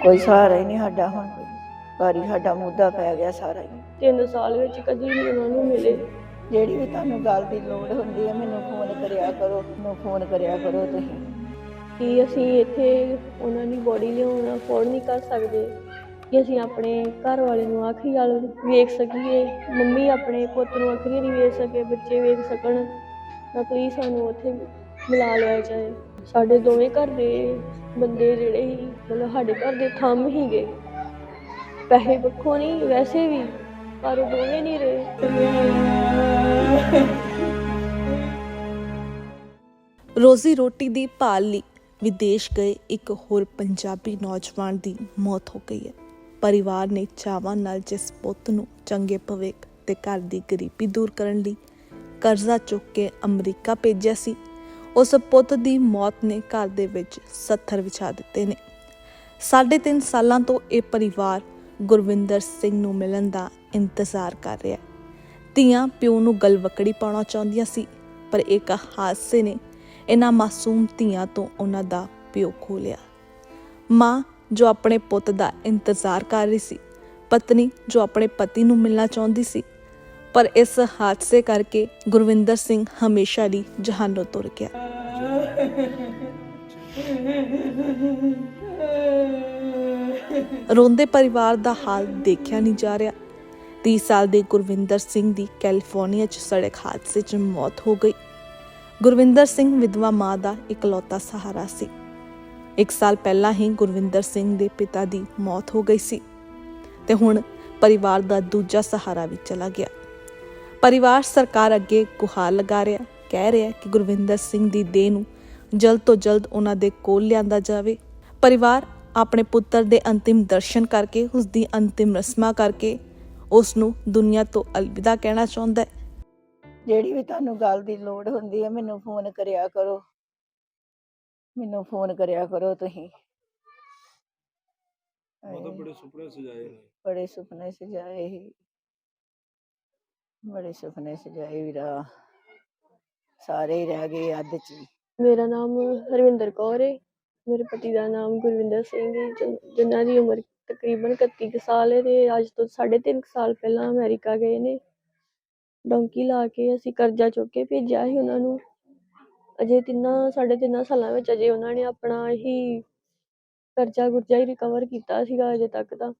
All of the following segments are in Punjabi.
ਕੋਈ ਸਹਾਰਾ ਹੀ ਨਹੀਂ ਸਾਡਾ ਹੁਣ। ਘਰ ਹੀ ਸਾਡਾ ਮੁੱਦਾ ਪੈ ਗਿਆ ਸਾਰਾ ਹੀ। ਤਿੰਨ ਸਾਲ ਵਿੱਚ ਕਦੀ ਨਹੀਂ ਉਹਨਾਂ ਨੂੰ ਮਿਲੇ ਜਿਹੜੀ ਵੀ ਤੁਹਾਨੂੰ ਗੱਲ ਦੀ ਲੋੜ ਹੁੰਦੀ ਹੈ ਮੈਨੂੰ ਫੋਨ ਕਰਿਆ ਕਰੋ ਮੈਨੂੰ ਫੋਨ ਕਰਿਆ ਕਰੋ ਤੁਸੀਂ। ਕਿ ਅਸੀਂ ਇੱਥੇ ਉਹਨਾਂ ਦੀ ਬੋਡੀ ਲਿਆਉਣਾ ਅਫੋਰਡ ਨਹੀਂ ਕਰ ਸਕਦੇ। ਕਿ ਅਸੀਂ ਆਪਣੇ ਘਰ ਵਾਲੇ ਨੂੰ ਆਖਰੀ ਗੱਲ ਵੇਖ ਸਕੀਏ ਮੰਮੀ ਆਪਣੇ ਪੁੱਤ ਨੂੰ ਆਖਰੀ ਨਹੀਂ ਵੇਖ ਸਕੇ ਬੱਚੇ ਵੇਖ ਸਕਣ। ਤਾਂ ਪਲੀਜ਼ ਸਾਨੂੰ ਉੱਥੇ ਮਿਲਾ ਲਿਆ ਜਾਏ। ਸਾਡੇ ਦੋਵੇਂ ਘਰ ਦੇ ਬੰਦੇ ਜਿਹੜੇ ਸੀ, ਮਤਲਬ ਸਾਡੇ ਘਰ ਦੇ ਥੰਮ ਹੀ ਪੈਸੇ ਪੱਖੋਂ ਨਹੀਂ ਵੈਸੇ ਵੀ, ਪਰ ਉਹ ਦੋਵੇਂ ਨਹੀਂ ਰਹੇ। ਰੋਜ਼ੀ ਰੋਟੀ ਦੀ ਭਾਲ ਲਈ ਵਿਦੇਸ਼ ਗਏ ਇੱਕ ਹੋਰ ਪੰਜਾਬੀ ਨੌਜਵਾਨ ਦੀ ਮੌਤ ਹੋ ਗਈ ਹੈ। ਪਰਿਵਾਰ ਨੇ ਚਾਵਾਂ ਨਾਲ ਜਿਸ ਪੁੱਤ ਨੂੰ ਚੰਗੇ ਭਵਿੱਖ ਤੇ ਘਰ ਦੀ ਗਰੀਬੀ ਦੂਰ ਕਰਨ ਲਈ ਕਰਜ਼ਾ ਚੁੱਕ ਕੇ ਅਮਰੀਕਾ ਭੇਜਿਆ ਸੀ ਉਸ ਪੁੱਤ ਦੀ ਮੌਤ ਨੇ ਘਰ ਦੇ ਵਿੱਚ ਸੱਥਰ ਵਿਛਾ ਦਿੱਤੇ ਨੇ। ਸਾਢੇ ਤਿੰਨ ਸਾਲਾਂ ਤੋਂ ਇਹ ਪਰਿਵਾਰ ਗੁਰਵਿੰਦਰ ਸਿੰਘ ਨੂੰ ਮਿਲਣ ਦਾ ਇੰਤਜ਼ਾਰ ਕਰ ਰਿਹਾ ਹੈ। ਧੀਆਂ ਪਿਓ ਨੂੰ ਗਲਵਕੜੀ ਪਾਉਣਾ ਚਾਹੁੰਦੀਆਂ ਸੀ, ਪਰ ਇੱਕ ਹਾਦਸੇ ਨੇ ਇਹਨਾਂ ਮਾਸੂਮ ਧੀਆਂ ਤੋਂ ਉਹਨਾਂ ਦਾ ਪਿਓ ਖੋਹ ਲਿਆ ਮਾਂ ਜੋ ਆਪਣੇ ਪੁੱਤ ਦਾ ਇੰਤਜ਼ਾਰ ਕਰ ਰਹੀ ਸੀ, ਪਤਨੀ ਜੋ ਆਪਣੇ ਪਤੀ ਨੂੰ ਮਿਲਣਾ ਚਾਹੁੰਦੀ ਸੀ, ਪਰ ਇਸ ਹਾਦਸੇ ਕਰਕੇ ਗੁਰਵਿੰਦਰ ਸਿੰਘ ਹਮੇਸ਼ਾ ਲਈ ਜਹਾਨੋਂ ਤੁਰ ਗਿਆ। ਰੋਂਦੇ ਪਰਿਵਾਰ ਦਾ ਹਾਲ ਦੇਖਿਆ ਨਹੀਂ ਜਾ ਰਿਹਾ। 30 ਸਾਲ ਦੇ ਗੁਰਵਿੰਦਰ ਸਿੰਘ ਦੀ ਕੈਲੀਫੋਰਨੀਆ 'ਚ ਸੜਕ ਹਾਦਸੇ 'ਚ ਮੌਤ ਹੋ ਗਈ। ਗੁਰਵਿੰਦਰ ਸਿੰਘ ਵਿਧਵਾ ਮਾਂ ਦਾ ਇਕਲੌਤਾ ਸਹਾਰਾ ਸੀ। ਇੱਕ ਸਾਲ ਪਹਿਲਾਂ ਹੀ ਗੁਰਵਿੰਦਰ ਸਿੰਘ ਦੇ ਪਿਤਾ ਦੀ ਮੌਤ ਹੋ ਗਈ ਸੀ ਤੇ ਹੁਣ ਪਰਿਵਾਰ ਦਾ ਦੂਜਾ ਸਹਾਰਾ ਵੀ ਚਲਾ ਗਿਆ। ਪਰਿਵਾਰ ਸਰਕਾਰ ਅੱਗੇ ਗੁਹਾਰ ਲਗਾ ਰਿਹਾ, ਕਹਿ ਰਿਹਾ ਕਿ ਗੁਰਵਿੰਦਰ ਸਿੰਘ ਦੀ ਦੇਹ ਨੂੰ ਜਲਦ ਤੋਂ ਜਲਦ ਉਹਨਾਂ ਦੇ ਕੋਲ ਲਿਆਂਦਾ ਜਾਵੇ। ਪਰਿਵਾਰ ਆਪਣੇ ਪੁੱਤਰ ਦੇ ਅੰਤਿਮ ਦਰਸ਼ਨ ਕਰਕੇ ਉਸ ਦੀ ਅੰਤਿਮ ਰਸਮਾਂ ਕਰਕੇ ਉਸ ਨੂੰ ਦੁਨੀਆ ਤੋਂ ਅਲਵਿਦਾ ਕਹਿਣਾ ਚਾਹੁੰਦਾ ਹੈ। ਜਿਹੜੀ ਵੀ ਤੁਹਾਨੂੰ ਗੱਲ ਦੀ ਲੋੜ ਹੁੰਦੀ ਹੈ ਮੈਨੂੰ ਫੋਨ ਕਰਿਆ ਕਰੋ। ਮੈਨੂੰ ਫੋਨ ਕਰਿਆ ਕਰੋ ਤੁਸੀਂ। ਉਹ ਤਾਂ ਹਾਏ, ਬੜੇ ਸੁਪਨੇ ਸਜਾਏ ਨੇ। ਬੜੇ ਸੁਪਨੇ ਸਜਾਏ ਸੀ। ਬੜੇ ਸੁਪਨੇ ਸਜਾਏ ਵੀਰਾ। ਸਾਰੇ ਹੀ ਰਹਿ ਗਏ ਅੱਧ ਚ ਹੀ। ਮੇਰਾ ਨਾਮ ਹਰਵਿੰਦਰ ਕੌਰ ਹੈ ਮੇਰੇ ਪਤੀ ਦਾ ਨਾਮ ਗੁਰਵਿੰਦਰ ਸਿੰਘ ਹੈ ਜਿਨ- ਜਿਨ੍ਹਾਂ ਦੀ ਉਮਰ ਤਕਰੀਬਨ 31 ਕੁ ਸਾਲ ਹੈ ਤੇ ਅੱਜ ਤੋਂ 3.5 ਸਾਲ ਪਹਿਲਾਂ ਅਮਰੀਕਾ ਗਏ ਨੇ। ਡੋਂਕੀ ਲਾ ਕੇ ਅਸੀਂ ਕਰਜ਼ਾ ਚੁੱਕ ਕੇ ਭੇਜਿਆ ਸੀ ਉਹਨਾਂ ਨੂੰ। ਅਜੇ ਤਿੰਨਾਂ, ਸਾਢੇ ਤਿੰਨਾਂ ਸਾਲਾਂ ਵਿੱਚ ਅਜੇ ਉਹਨਾਂ ਨੇ ਆਪਣਾ ਹੀ ਕਰਜ਼ਾ ਗੁਰਜ਼ਾ ਹੀ ਰਿਕਵਰ ਕੀਤਾ ਸੀਗਾ ਅਜੇ ਤੱਕ ਤਾਂ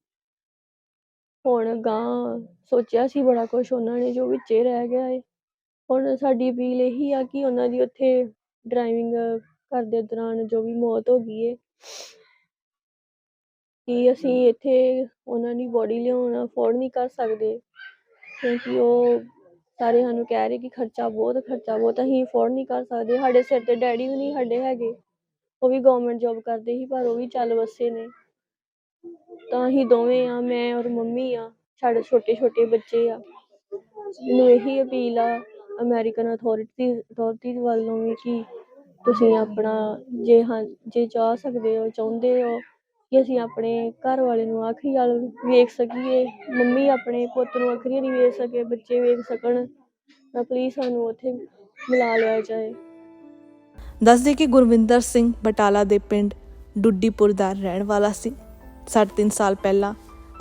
ਹੁਣ ਗਾਂ ਸੋਚਿਆ ਸੀ ਬੜਾ ਕੁਛ ਉਹਨਾਂ ਨੇ ਜੋ ਵਿੱਚੇ ਰਹਿ ਗਿਆ ਏ। ਹੁਣ ਸਾਡੀ ਅਪੀਲ ਇਹੀ ਆ ਕਿ ਉਹਨਾਂ ਦੀ ਉੱਥੇ ਡਰਾਈਵਿੰਗ ਕਰਦੇ ਦੌਰਾਨ ਜੋ ਵੀ ਮੌਤ ਹੋ ਗਈ ਹੈ ਕਿ ਅਸੀਂ ਇੱਥੇ ਉਹਨਾਂ ਦੀ ਬੋਡੀ ਲਿਆਉਣਾ ਅਫੋਰਡ ਨਹੀਂ ਕਰ ਸਕਦੇ ਕਿਉਂਕਿ ਉਹ ਸਾਰੇ ਸਾਨੂੰ ਕਹਿ ਰਹੇ ਕਿ ਖਰਚਾ ਬਹੁਤ ਖਰਚਾ ਬਹੁਤ ਅਸੀਂ ਅਫੋਰਡ ਨਹੀਂ ਕਰ ਸਕਦੇ ਸਾਡੇ ਸਿਰ ਤੇ ਡੈਡੀ ਵੀ ਨਹੀਂ ਸਾਡੇ ਹੈਗੇ ਉਹ ਵੀ ਗਵਰਨਮੈਂਟ ਜੌਬ ਕਰਦੇ ਸੀ ਪਰ ਉਹ ਵੀ ਚੱਲ ਵਸੇ ਨੇ। ਤਾਂ ਅਸੀਂ ਦੋਵੇਂ ਆ ਮੈਂ ਔਰ ਮੰਮੀ ਆ ਸਾਡੇ ਛੋਟੇ ਛੋਟੇ ਬੱਚੇ ਆ ਮੈਨੂੰ ਇਹੀ ਅਪੀਲ ਆ ਅਮੈਰੀਕਨ ਅਥਾਰਟੀ ਅਥਾਰਟੀ ਵੱਲੋਂ ਵੀ ਕਿ ਤੁਸੀਂ ਆਪਣਾ ਜੇ ਹਾਂ, ਜੇ ਚਾਹ ਸਕਦੇ ਹੋ, ਚਾਹੁੰਦੇ ਹੋ ਕਿ ਅਸੀਂ ਆਪਣੇ ਘਰ ਵਾਲੇ ਨੂੰ ਆਖਰੀ ਗੱਲ ਵੇਖ ਸਕੀਏ, ਮੰਮੀ ਆਪਣੇ ਪੁੱਤ ਨੂੰ ਆਖਰੀ ਨਹੀਂ ਵੇਖ ਸਕੇ, ਬੱਚੇ ਵੇਖ ਸਕਣ, ਤਾਂ ਪਲੀਜ਼ ਸਾਨੂੰ ਉੱਥੇ ਮਿਲਾ ਲਿਆ ਜਾਏ। ਦੱਸਦੇ ਕਿ ਗੁਰਵਿੰਦਰ ਸਿੰਘ ਬਟਾਲਾ ਦੇ ਪਿੰਡ ਡੁੱਡੀਪੁਰ ਦਾ ਰਹਿਣ ਵਾਲਾ ਸੀ। ਸਾਢੇ ਤਿੰਨ ਸਾਲ ਪਹਿਲਾਂ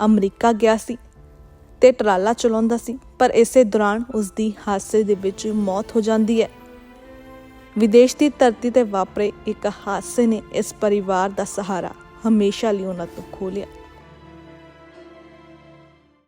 ਅਮਰੀਕਾ ਗਿਆ ਸੀ। ਤੇ ਟਰਾਲਾ ਚਲਾਉਂਦਾ ਸੀ, ਪਰ ਇਸੇ ਦੌਰਾਨ ਉਸ ਦੀ ਹਾਦਸੇ ਦੇ ਵਿੱਚ ਮੌਤ ਹੋ ਜਾਂਦੀ ਹੈ। ਵਿਦੇਸ਼ ਦੀ ਧਰਤੀ ਤੇ ਵਾਪਰੇ ਇੱਕ ਹਾਦਸੇ ਨੇ ਇਸ ਪਰਿਵਾਰ ਦਾ ਸਹਾਰਾ ਹਮੇਸ਼ਾ ਲਈ ਉਹਨਾਂ ਤੋਂ ਖੋਹ